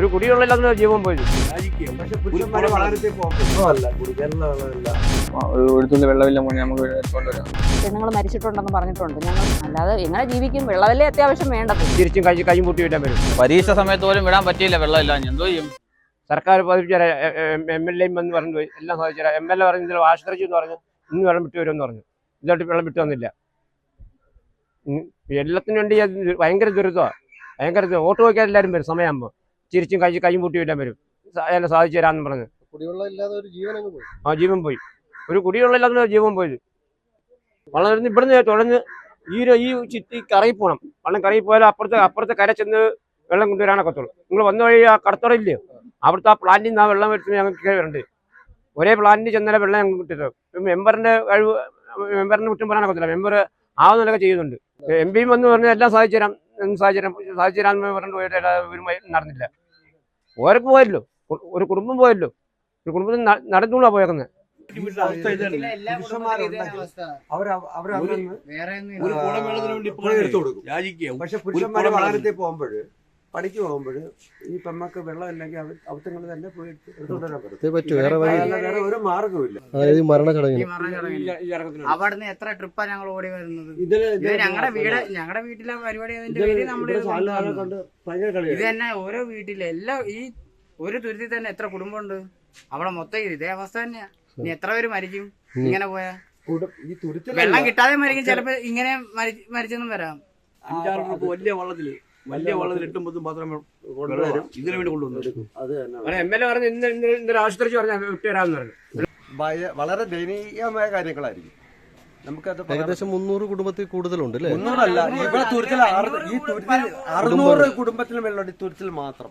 ഒരു കുടിവെള്ളമില്ലാത്ത ജീവൻ പോയി. കുടിക്കാനുള്ള വെള്ളമില്ല നമുക്ക് മരിച്ചിട്ടുണ്ടെന്ന് പറഞ്ഞിട്ടുണ്ട്. ഞങ്ങൾ അല്ലാതെ എങ്ങനെ ജീവിക്കും? വെള്ളമല്ലേ അത്യാവശ്യം വേണ്ട തിരിച്ചും കഴിച്ച് കൈ മുട്ടി വിട്ടാൻ വരും. പരീക്ഷ സമയത്ത് പോലും വിടാൻ പറ്റിയില്ല വെള്ളമില്ല എന്തോ ചെയ്യും? സർക്കാർ പതിപ്പിച്ച എം എൽ എയും വന്ന് പറഞ്ഞു പോയി എല്ലാം സാധിച്ചു എം എൽ എ പറഞ്ഞു ഇതിൽ ആശ്രയിച്ചു എന്ന് പറഞ്ഞു ഇന്ന് വെള്ളം വിട്ടു വരുമെന്ന് പറഞ്ഞു. ഇതോട്ട് വെള്ളം വിട്ടു വന്നില്ല. എല്ലാത്തിനും വേണ്ടി ഭയങ്കര ദുരിതമാണ് ഭയങ്കര ദുരിതം. ഓട്ടോ വയ്ക്കാൻ എല്ലാവരും വരും സമയമാകുമ്പോൾ. ചിരിച്ചും കഴിച്ച് കൈ മുട്ടി വിട്ടാൻ വരും. എല്ലാം സാധിച്ചു തരാമെന്ന് പറഞ്ഞു. ആ ജീവൻ പോയി. ഒരു കുടിവെള്ളമില്ലാത്ത ജീവൻ പോയത്. വള്ളം വരുന്ന ഇവിടുന്ന് തുടർന്ന് ഈ ഒരു ഈ ചുറ്റി കറങ്ങി പോകണം വള്ളം കറങ്ങി പോയാൽ അപ്പുറത്തെ അപ്പുറത്തെ കര ചെന്ന് വെള്ളം കൊണ്ടുവരാനൊക്കത്തുള്ളൂ നിങ്ങൾ വന്ന വഴി ആ കടത്തോടെ ഇല്ലയോ അവിടുത്തെ ആ പ്ലാന്റിൽ നിന്ന് ആ വെള്ളം എടുത്ത് ഞങ്ങൾക്ക് വരണ്ട്. ഒരേ പ്ലാന്റിൽ ചെന്നാലേ വെള്ളം ഞങ്ങൾക്ക് കിട്ടുന്നത് മെമ്പറിന്റെ കഴിവ് മെമ്പറിനെ കുറ്റം പറയാനൊക്കത്തില്ല മെമ്പർ ആവുന്നതൊക്കെ ചെയ്യുന്നുണ്ട്. എം പിയും വന്ന് പറഞ്ഞാൽ എല്ലാം സാധിച്ചു തരാം സാധിച്ചു തരാം സാധിച്ചു തരാമെന്ന് പറഞ്ഞിട്ട് ഒരു നടന്നില്ല. ഓരൊക്കെ പോയല്ലോ. ഒരു കുടുംബം പോയല്ലോ. ഒരു കുടുംബത്തിൽ നടന്നുകൊണ്ടാ പോയേക്കുന്നത് പക്ഷെ പുരുഷന്മാരെ കുടം പോകുമ്പോഴ് പോകുമ്പോൾ പണിക്ക് പോകുമ്പോൾ ഈ പെമ്മക്ക് വെള്ളം ഇല്ലെങ്കിൽ അവർ അവത്തങ്ങൾ തന്നെ പോയിട്ട് എടുത്ത് എടുത്തോണ്ട് വരാൻ പറ്റും വേറെ വേറെ ഒരു മാർഗമില്ല അതായത് ഈ മരണച്ചടങ്ങിന്. അവിടുന്ന് എത്ര ട്രിപ്പാ ഞങ്ങൾ ഓടി വരുന്നത്? ഇതിൽ ഇത് ഞങ്ങളുടെ വീട് ഞങ്ങളുടെ വീട്ടിലെ പരിപാടി അതിന്റെ പേര് നമ്മൾ ഇത് തന്നെ ഓരോ വീട്ടിലെ എല്ലാ ഈ ഒരു തുരുത്തിൽ തന്നെ എത്ര കുടുംബമുണ്ട്? അവിടെ മൊത്തം ഇതേ അവസ്ഥ തന്നെയാ. ഇനി എത്ര പേര് മരിക്കും? ഇങ്ങനെ പോയാ? ഈ തുരുത്തിൽ വെള്ളം കിട്ടാതെ മരിക്കും ചിലപ്പോ ഇങ്ങനെ മരിച്ചൊന്നും വരാം. വലിയ വള്ളത്തിൽ വലിയ വള്ളത്തിൽ എട്ടും മാത്രമേ കൊണ്ടുവരും ഇതിനു വേണ്ടി കൊണ്ടുവന്നു. അത് തന്നെ. എം എൽ എ പറഞ്ഞു ഇന്ന് ഇന്ന് ഇന്നൊരു ആശുപത്രി വിട്ടുതരാമെന്ന് പറഞ്ഞു. വളരെ ദയനീയമായ കാര്യങ്ങളായിരിക്കും. നമുക്കത് ഏകദേശം മുന്നൂറ് കുടുംബത്തിൽ കൂടുതലുണ്ട് അല്ലേ? മുന്നൂറല്ല ഇവിടെ തുരുത്തിൽ ആറ്- ഈ തുരുത്തിൽ അറുന്നൂറ് കുടുംബത്തിന് വെള്ളമുണ്ട് തുരുത്തിൽ മാത്രം.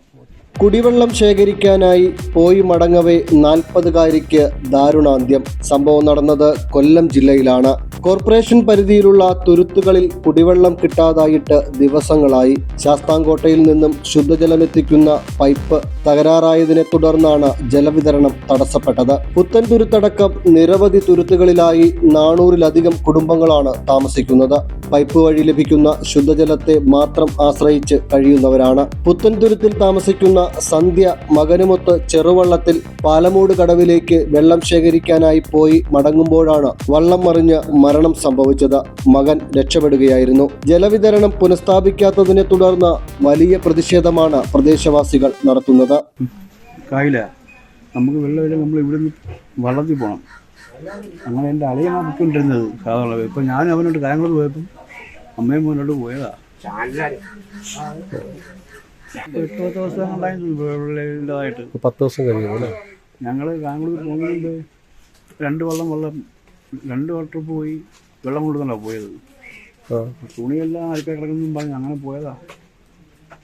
കുടിവെള്ളം ശേഖരിക്കാനായി പോയി മടങ്ങവേ നാൽപ്പതുകാരിക്ക് ദാരുണാന്ത്യം. സംഭവം നടന്നത് കൊല്ലം ജില്ലയിലാണ്. കോർപ്പറേഷൻ പരിധിയിലുള്ള തുരുത്തുകളിൽ കുടിവെള്ളം കിട്ടാതായിട്ട് ദിവസങ്ങളായി. ശാസ്താംകോട്ടയിൽ നിന്നും ശുദ്ധജലമെത്തിക്കുന്ന പൈപ്പ് തകരാറായതിനെ തുടർന്നാണ് ജലവിതരണം തടസ്സപ്പെട്ടത്. പുത്തൻ തുരുത്തടക്കം നിരവധി തുരുത്തുകളിലായി നാനൂറിലധികം കുടുംബങ്ങളാണ് താമസിക്കുന്നത്. പൈപ്പ് വഴി ലഭിക്കുന്ന ശുദ്ധജലത്തെ മാത്രം ആശ്രയിച്ച് കഴിയുന്നവരാണ്. പുത്തൻതുരുത്തിൽ താമസിക്കുന്ന സന്ധ്യ മകനുമൊത്ത് ചെറുവള്ളത്തിൽ പാലമൂട് കടവിലേക്ക് വെള്ളം ശേഖരിക്കാനായി പോയി മടങ്ങുമ്പോഴാണ് വള്ളം മറിഞ്ഞ് മരണം സംഭവിച്ചത്. മകൻ രക്ഷപ്പെടുകയായിരുന്നു. ജലവിതരണം പുനഃസ്ഥാപിക്കാത്തതിനെ തുടർന്ന് വലിയ പ്രതിഷേധമാണ് പ്രദേശവാസികൾ നടത്തുന്നത്. കായില്ല നമുക്ക് വെള്ളമില്ല നമ്മൾ ഇവിടുന്ന് വള്ളത്തിൽ പോകണം അങ്ങനെ എന്റെ അളിയനാണ് പൊയ്ക്കൊണ്ടിരുന്നത് സാധാരണ. ഇപ്പം ഞാൻ അവനോട് കാര്യങ്ങൾ പോയപ്പം അമ്മയും മോനോട് പോയതാ. എട്ട് പത്ത് ദിവസം ഉണ്ടായിരുന്നു പത്ത് ദിവസം കഴിയുന്നു അല്ലേ? ഞങ്ങൾ കായംകുളത്ത് പോകുന്നതിന്റെ രണ്ട് വള്ളം വെള്ളം രണ്ട് വട്ടർ പോയി വെള്ളം കൊടുക്കണോ പോയത്. തുണിയെല്ലാം അഴുക്ക കിടക്കുന്നു പറഞ്ഞ് അങ്ങനെ പോയതാ.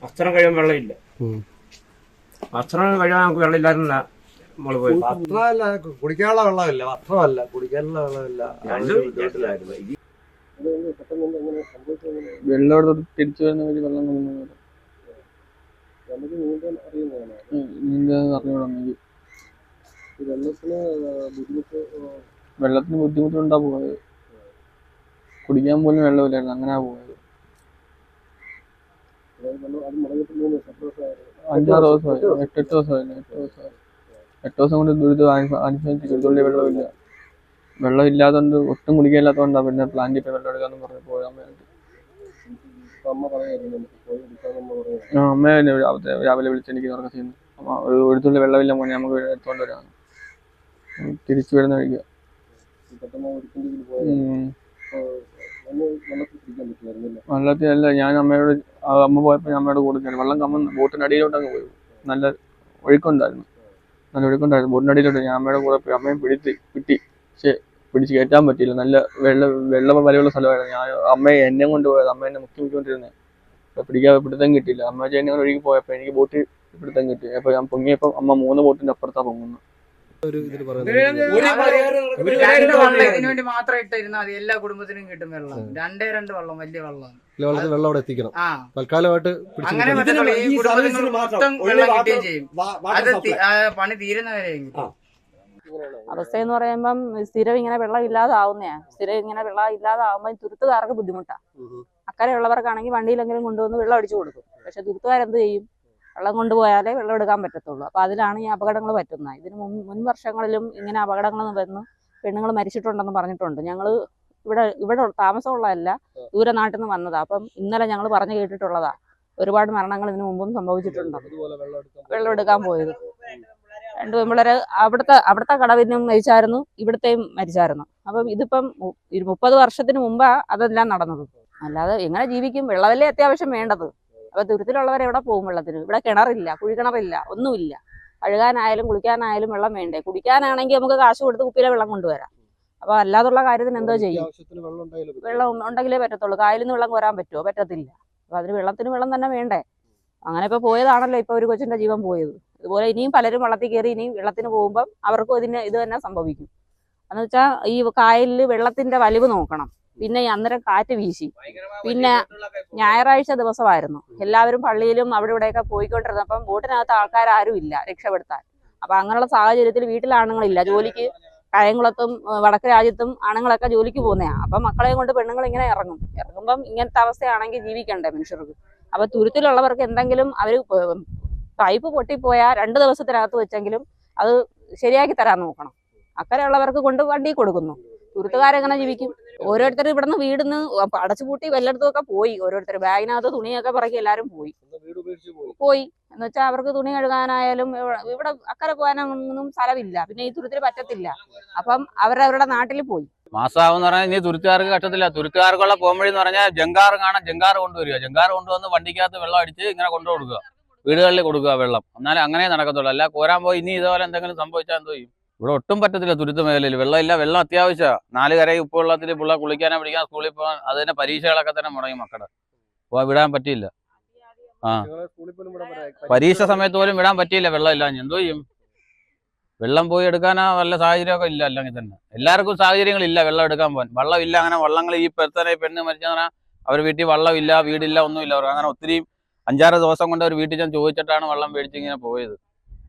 വസ്ത്രം കഴിയാൻ വെള്ളമില്ല. വസ്ത്രം കഴിയാൻ നമുക്ക് വെള്ളമില്ലായിരുന്നില്ല. പോയി. വസ്ത്രമല്ല കുടിക്കാനുള്ള വെള്ളമില്ല. വസ്ത്രമല്ല കുടിക്കാനുള്ള വെള്ളമില്ല. വെള്ളം തിരിച്ചു വരുന്ന വഴി വെള്ളം കൊണ്ടുവന്നു നീന്താൻ വെള്ളത്തിന് ബുദ്ധിമുട്ടുണ്ടാ പോയത്. കുടിക്കാൻ പോലും വെള്ളമില്ലായിരുന്നു. അങ്ങനെയാ പോയത്. അഞ്ചാറ് ദിവസമായി. എട്ടെട്ട് ദിവസമായിരുന്നു. എട്ട് ദിവസമായി എട്ട് ദിവസം കൊണ്ട് ദുരിതം അനുഭ- അനുഭവിച്ചു ഒരു വെള്ളമില്ല വെള്ളം ഇല്ലാത്തതുകൊണ്ട് ഒട്ടും കുടിക്കാനില്ലാത്തതുകൊണ്ടാണ് പിന്നെ പ്ലാന്റിൽ പോയി വെള്ളം എടുക്കാന്ന് പറഞ്ഞ് പോയാൽ വേണ്ടി ആ അമ്മ തന്നെ രാവിലെ വിളിച്ച് എനിക്ക് ഉറക്കം ചെയ്യുന്നു. അമ്മ ഒരു ഒരു തുള്ളി വെള്ളമില്ല മോനെ നമുക്ക് എടുത്തോണ്ട് വരാണ് തിരിച്ചു വരുന്ന. വെള്ളത്തിൽ അല്ല ഞാൻ അമ്മയോട് അമ്മ പോയപ്പോൾ ഞാൻ അമ്മയോട് കൂടെ കയറി വെള്ളം കമ്മ ബോട്ടിന്റെ അടിയിലോട്ടങ്ങ് പോയി. നല്ല ഒഴുക്കുണ്ടായിരുന്നു. നല്ല ഒഴുക്കുണ്ടായിരുന്നു ബോട്ടിന്റെ അടിയിലോട്ട് ഞാൻ അമ്മയുടെ കൂടെ പോയി. അമ്മയും പിടിച്ച് കിട്ടി. പക്ഷെ പിടിച്ച് കയറ്റാൻ പറ്റിയില്ല. നല്ല വെള്ള വെള്ള വലയുള്ള സ്ഥലമായിരുന്നു. ഞാൻ അമ്മയെ എന്നെ കൊണ്ട് പോയത് അമ്മ എന്നെ മുക്കി മുക്കിക്കൊണ്ടിരുന്നത് പിടിക്കാൻ പിടുത്തം കിട്ടിയില്ല. അമ്മ ചേട്ടനെ ഒഴുകി പോയപ്പോൾ എനിക്ക് ബോട്ട് പിടുത്തം കിട്ടി. അപ്പൊ ഞാൻ പൊങ്ങിയപ്പോൾ അമ്മ മൂന്ന് ബോട്ടിന്റെ അപ്പുറത്താ പൊങ്ങുന്നു ഒരു ഇതിൽ പറയുന്നത് രണ്ട് വള്ളം ഇതിനു വേണ്ടി മാത്രം ഇട്ടിരുന്നാൽ മതി. എല്ലാ കുടുംബത്തിനും കിട്ടും വെള്ളം. രണ്ടേ രണ്ട് വെള്ളം വലിയ വെള്ളം. വെള്ളത്തിൽ വെള്ളം അവിടെ എത്തിക്കണം. ആ. തൽക്കാലമായിട്ട് പിടിച്ചു അങ്ങനെ നിൽക്കണം. പറ്റത്തുള്ളൂ. ഈ കുടുംബത്തിന് മാത്രം. മൊത്തം വെള്ളം കിട്ടുകയും ചെയ്യും. അത്. തി- ആ, പണി തീരുന്നവരെയെങ്കിലും അവസ്ഥ എന്ന് പറയുമ്പം സ്ഥിരം ഇങ്ങനെ വെള്ളം ഇല്ലാതാവുന്നയാ. സ്ഥിരം ഇങ്ങനെ വെള്ളം ഇല്ലാതാവുമ്പോൾ തുരുത്തുകാർക്ക് ബുദ്ധിമുട്ടാ. ഉം. അക്കരെ ഉള്ളവർക്കാണെങ്കിൽ വണ്ടിയിലെങ്കിലും കൊണ്ടുവന്ന് വെള്ളം അടിച്ചു കൊടുക്കും. പക്ഷെ തുരുത്തുകാരെന്ത് ചെയ്യും? വെള്ളം കൊണ്ടുപോയാലേ വെള്ളം എടുക്കാൻ പറ്റത്തുള്ളൂ. അപ്പോൾ അതിലാണ് ഈ അപകടങ്ങൾ പറ്റുന്നത്. ഇതിന് മുൻ മുൻ വർഷങ്ങളിലും ഇങ്ങനെ അപകടങ്ങൾ വന്ന്. പെണ്ണുങ്ങൾ മരിച്ചിട്ടുണ്ടെന്ന് പറഞ്ഞിട്ടുണ്ട്. ഞങ്ങൾ ഇവിടെ ഇവിടെ താമസമുള്ളതല്ല ദൂരെ നാട്ടിൽ നിന്ന് വന്നതാ. അപ്പം ഇന്നലെ ഞങ്ങൾ പറഞ്ഞു കേട്ടിട്ടുള്ളതാ. ഒരുപാട് മരണങ്ങൾ ഇതിനു മുമ്പും സംഭവിച്ചിട്ടുണ്ട്. വെള്ളം എടുക്കാൻ പോയത്. രണ്ട് പെൺപിള്ളേര് അവിടുത്തെ അവിടുത്തെ കടവിനും മരിച്ചായിരുന്നു ഇവിടുത്തെയും മരിച്ചായിരുന്നു. അപ്പം ഇതിപ്പം മുപ്പത് വർഷത്തിന് മുമ്പാ അതെല്ലാം നടന്നത്. അല്ലാതെ എങ്ങനെ ജീവിക്കും? വെള്ളമല്ലേ അത്യാവശ്യം വേണ്ടത്. അപ്പൊ ദുരിതത്തിലുള്ളവർ എവിടെ പോകും വെള്ളത്തിന്? ഇവിടെ കിണറില്ല കുഴിക്കിണറില്ല ഒന്നുമില്ല. കഴുകാനായാലും കുളിക്കാനായാലും വെള്ളം വേണ്ടേ? കുടിക്കാനാണെങ്കിൽ നമുക്ക് കാശ് കൊടുത്ത് കുപ്പിയിലെ വെള്ളം കൊണ്ടുവരാം. അപ്പൊ അല്ലാതുള്ള കാര്യത്തിന് എന്തോ ചെയ്യും? വെള്ളം ഉണ്ടെങ്കിലേ പറ്റത്തുള്ളൂ. കായലിൽ നിന്ന് വെള്ളം കോരാൻ പറ്റുമോ? പറ്റത്തില്ല. അപ്പൊ അതിന് വെള്ളത്തിന് വെള്ളം തന്നെ വേണ്ടേ? അങ്ങനെ ഇപ്പൊ പോയതാണല്ലോ ഇപ്പൊ ഒരു കൊച്ചിന്റെ ജീവൻ പോയത്. ഇതുപോലെ ഇനിയും പലരും വെള്ളത്തിൽ കയറി ഇനിയും വെള്ളത്തിന് പോകുമ്പം അവർക്കും ഇതിന് ഇത് തന്നെ സംഭവിക്കും. എന്ന് വെച്ചാൽ ഈ കായലിൽ വെള്ളത്തിന്റെ വലിവ് നോക്കണം. പിന്നെ അന്നേരം കാറ്റ് വീശി. പിന്നെ ഞായറാഴ്ച ദിവസമായിരുന്നു. എല്ലാവരും പള്ളിയിലും അവിടെ ഇവിടെയൊക്കെ പോയിക്കൊണ്ടിരുന്നപ്പം ബോട്ടിനകത്ത് ആൾക്കാരും ഇല്ല രക്ഷപ്പെടുത്താൻ. അപ്പൊ അങ്ങനെയുള്ള സാഹചര്യത്തിൽ വീട്ടിൽ ആണുങ്ങളില്ല. ജോലിക്ക് കായംകുളത്തും വടക്ക് രാജ്യത്തും ആണുങ്ങളൊക്കെ ജോലിക്ക് പോകുന്നതാ അപ്പൊ മക്കളെയും കൊണ്ട് പെണ്ണുങ്ങൾ ഇങ്ങനെ ഇറങ്ങും. ഇറങ്ങുമ്പം ഇങ്ങനത്തെ അവസ്ഥയാണെങ്കിൽ ജീവിക്കണ്ടേ മനുഷ്യർക്ക്? അപ്പൊ തുരുത്തിലുള്ളവർക്ക് എന്തെങ്കിലും അവർ പ- പൈപ്പ് പൊട്ടിപ്പോയാൽ രണ്ട് ദിവസത്തിനകത്ത് വെച്ചെങ്കിലും അത് ശരിയാക്കി തരാൻ നോക്കണം. അക്കരെയുള്ളവർക്ക് കൊണ്ട് വണ്ടി കൊടുക്കുന്നു. തുരുത്തുകാരെങ്ങനെ ജീവിക്കും? ഓരോരുത്തർ ഇവിടുന്ന് വീടിന്ന് അടച്ചുപൂട്ടി വല്ലയിടത്തും ഒക്കെ പോയി. ഓരോരുത്തർ ബാഗിനകത്ത് തുണിയൊക്കെ പറക്കി എല്ലാവരും പോയി. വീട് ഉപേക്ഷിച്ച് പോയി. പോയി. എന്ന് വെച്ചാൽ അവർക്ക് തുണി കഴുകാനായാലും ഇവ- ഇവിടെ അക്കരെ പോകാനൊന്നും സ്ഥലമില്ല. പിന്നെ ഈ തുരുത്തിൽ പറ്റത്തില്ല. അപ്പം അവരവരുടെ നാട്ടിൽ പോയി. മാസാവെന്ന് പറഞ്ഞാൽ ഇനി തുരുത്തുകാർക്ക് കഷ്ടത്തില്ല. തുരുത്തുകാർക്കുള്ള പോകുമ്പഴി എന്ന് പറഞ്ഞാൽ ജങ്കാർ കാണാൻ ജങ്കാർ കൊണ്ടുവരിക. ജങ്കാർ കൊണ്ടുവന്ന് വണ്ടിക്കകത്ത് വെള്ളം അടിച്ച് ഇങ്ങനെ കൊണ്ടുകൊടുക്കുക. വീടുകളിൽ കൊടുക്കുക വെള്ളം. എന്നാലേ അങ്ങനെ നടക്കത്തുള്ളൂ. അല്ല കോരാൻ പോയി ഇനി ഇതുപോലെ എന്തെങ്കിലും സംഭവിച്ചാൽ എന്തോ ചെയ്യും. ഇവിടെ ഒട്ടും പറ്റത്തില്ല തുരുത്ത് മേഖലയിൽ. വെള്ളമില്ല വെള്ളം അത്യാവശ്യമാണ് നാല് കരയിൽ ഉപ്പ് വെള്ളത്തിൽ പിള്ള കുളിക്കാനോ പിടിക്കാൻ സ്കൂളിൽ പോകാൻ അതിന്റെ പരീക്ഷകളൊക്കെ തന്നെ മുടങ്ങി മക്കളെ. അപ്പോൾ വിടാൻ പറ്റിയില്ല. ആ. പരീക്ഷ സമയത്ത് പോലും വിടാൻ പറ്റിയില്ല വെള്ളം ഇല്ല എന്തോ ചെയ്യും? വെള്ളം പോയി എടുക്കാനാ വല്ല സാഹചര്യമൊക്കെ ഇല്ല അല്ലെങ്കിൽ തന്നെ. എല്ലാവർക്കും സാഹചര്യങ്ങളില്ല വെള്ളം എടുക്കാൻ പോകാൻ വെള്ളമില്ല അങ്ങനെ വള്ളങ്ങൾ ഈ പെരുത്തനെ പെണ്ണ് മരിച്ചാൽ അവർ വീട്ടിൽ വള്ളമില്ല വീടില്ല ഒന്നുമില്ല. അവർ അങ്ങനെ ഒത്തിരി അഞ്ചാറ് ദിവസം കൊണ്ട് അവർ വീട്ടിൽ ചെന്ന് ചോദിച്ചിട്ടാണ് വള്ളം മേടിച്ച് ഇങ്ങനെ പോയത്.